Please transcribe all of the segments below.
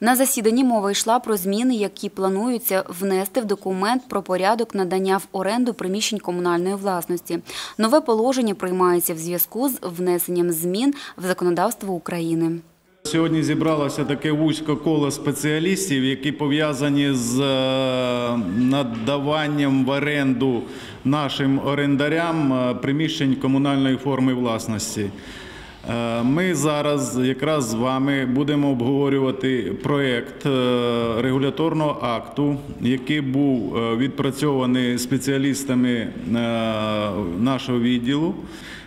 На засіданні мова йшла про зміни, які плануються внести в документ про порядок надання в оренду приміщень комунальної власності. Нове положення приймається в зв'язку з внесенням змін в законодавство України. Сьогодні зібралося таке вузьке коло спеціалістів, які пов'язані з е, надаванням в оренду нашим орендарям е, приміщень комунальної форми власності. Е, Ми зараз якраз з вами будемо обговорювати проєкт е, регуляторного акту, який був е, відпрацьований спеціалістами нашого відділу.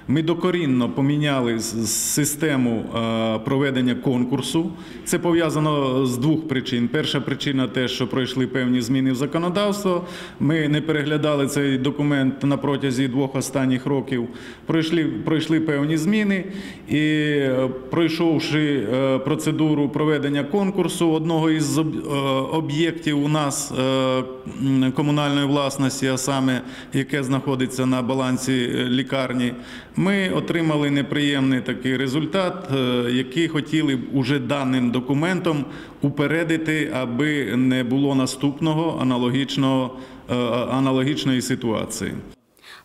Ми докорінно поміняли систему е, проведення конкурсу. Це пов'язано з двох причин. Перша причина те, що пройшли певні зміни в законодавство. Ми не переглядали цей документ на протязі двох останніх років. Пройшли, пройшли певні зміни, і е, пройшовши е, процедуру проведення конкурсу одного із об'єктів у нас комунальної власності, а саме яке знаходиться на балансі лікарні, ми отримали неприємний такий результат, е, який хотіли б уже даним документом упередити, аби не було наступного аналогічного, е, аналогічної ситуації.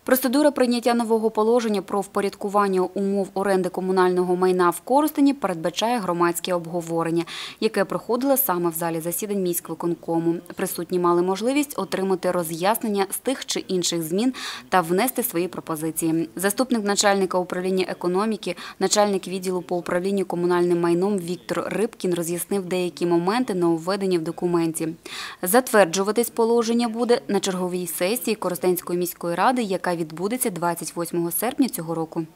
Процедура прийняття нового положення про впорядкування умов оренди комунального майна в Коростені передбачає громадське обговорення, яке проходило саме в залі засідань міськвиконкому. Присутні мали можливість отримати роз'яснення з тих чи інших змін та внести свої пропозиції. Заступник начальника управління економіки, начальник відділу по управлінню комунальним майном Віктор Рибкін роз'яснив деякі моменти нововведення в документі. Затверджуватись положення буде на черговій сесії Коростенської міської ради, яка відбудеться 28 серпня цього року.